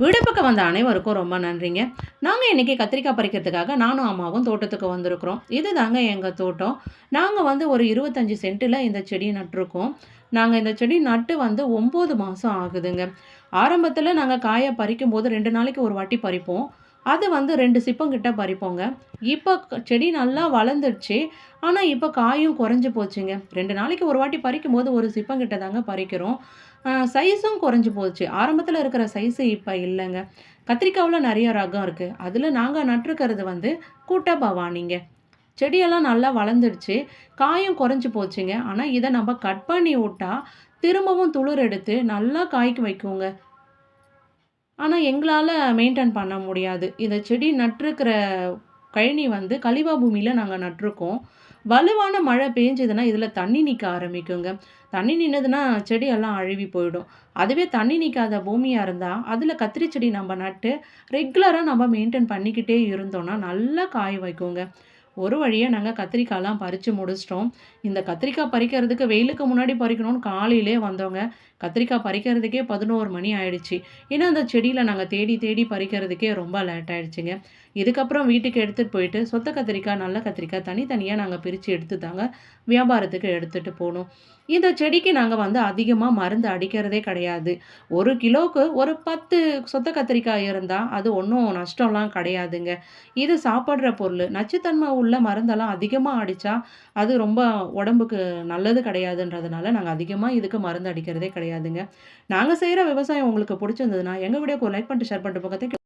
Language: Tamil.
வீடு பக்கம் வந்த அனைவருக்கும் ரொம்ப நன்றிங்க. நாங்கள் இன்றைக்கி கத்திரிக்காய் பறிக்கிறதுக்காக நானும் அம்மாவும் தோட்டத்துக்கு வந்திருக்கிறோம். இது தாங்க எங்கள் தோட்டம். நாங்கள் வந்து ஒரு இருபத்தஞ்சி சென்ட்டில் இந்த செடி நட்டிருக்கோம். நாங்கள் இந்த செடி நட்டு வந்து ஒம்பது மாதம் ஆகுதுங்க. ஆரம்பத்தில் நாங்கள் காயை பறிக்கும் போது ரெண்டு நாளைக்கு ஒரு வாட்டி பறிப்போம். அது வந்து ரெண்டு சிப்பங்கிட்ட பறிப்போங்க. இப்போ செடி நல்லா வளர்ந்துடுச்சு. ஆனால் இப்போ காயும் குறைஞ்சி போச்சுங்க. ரெண்டு நாளைக்கு ஒரு வாட்டி பறிக்கும் போது ஒரு சிப்பங்கிட்ட தாங்க பறிக்கிறோம். சைஸும் குறைஞ்சி போச்சு. ஆரம்பத்தில் இருக்கிற சைஸு இப்போ இல்லைங்க. கத்திரிக்காவில் நிறைய ரகம் இருக்குது அதில் நாங்கள் நட்டுருக்கிறது வந்து கூட்ட பவானிங்க. செடியெல்லாம் நல்லா வளர்ந்துடுச்சு. காயும் குறைஞ்சி போச்சுங்க. ஆனால் இதை நம்ம கட் பண்ணி விட்டால் திரும்பவும் துளிர் எடுத்து நல்லா காய்க்கு வைக்குங்க. ஆனால் எங்களால் மெயின்டைன் பண்ண முடியாது. இந்த செடி நட்டிருக்கிற கழனி வந்து கழிவா பூமியில் நாங்கள் நட்டிருக்கோம். வலுவான மழை பெஞ்சதுன்னா இதில் தண்ணி நிற்க ஆரம்பிக்குங்க. தண்ணி நின்னதுன்னா செடியெல்லாம் அழுவி போயிடும். அதுவே தண்ணி நிற்காத பூமியாக இருந்தால் அதில் கத்திரி செடி நம்ம நட்டு ரெகுலராக நம்ம மெயின்டைன் பண்ணிக்கிட்டே இருந்தோம்னா நல்லா காய் வைக்குங்க. ஒரு வழியாக நாங்கள் கத்திரிக்காய்லாம் பறித்து முடிச்சிட்டோம். இந்த கத்திரிக்காய் பறிக்கிறதுக்கு வெயிலுக்கு முன்னாடி பறிக்கணும்னு காலையிலே வந்தோங்க. கத்திரிக்காய் பறிக்கிறதுக்கே பதினோரு மணி ஆயிடுச்சு. ஏன்னா அந்த செடியில் நாங்கள் தேடி தேடி பறிக்கிறதுக்கே ரொம்ப லேட் ஆயிடுச்சுங்க. இதுக்கப்புறம் வீட்டுக்கு எடுத்துகிட்டு போயிட்டு சொத்த கத்திரிக்காய் நல்ல கத்திரிக்காய் தனித்தனியாக நாங்கள் பிரித்து எடுத்து தாங்க வியாபாரத்துக்கு எடுத்துகிட்டு போகணும் இந்த செடிக்கு நாங்கள் வந்து அதிகமாக மருந்து அடிக்கிறதே கிடையாது. ஒரு கிலோவுக்கு ஒரு பத்து சொத்த கத்திரிக்காய் இருந்தால் அது ஒன்றும் நஷ்டம்லாம் கிடையாதுங்க. இது சாப்பிட்ற பொருள். நச்சுத்தன்மை உள்ள உள்ள மருந்தெல்லாம் அதிகமாக அடித்தா அது ரொம்ப உடம்புக்கு நல்லது கிடையாதுன்றதுனால நாங்கள் அதிகமாக இதுக்கு மருந்து அடிக்கிறதே கிடையாதுங்க. நாங்கள் செய்கிற விவசாயம் உங்களுக்கு பிடிச்சிருந்ததுன்னா எங்கள் வீடியோக்கு லைக் பண்ணிட்டு ஷேர் பண்ணிட்டு பக்கத்துக்கு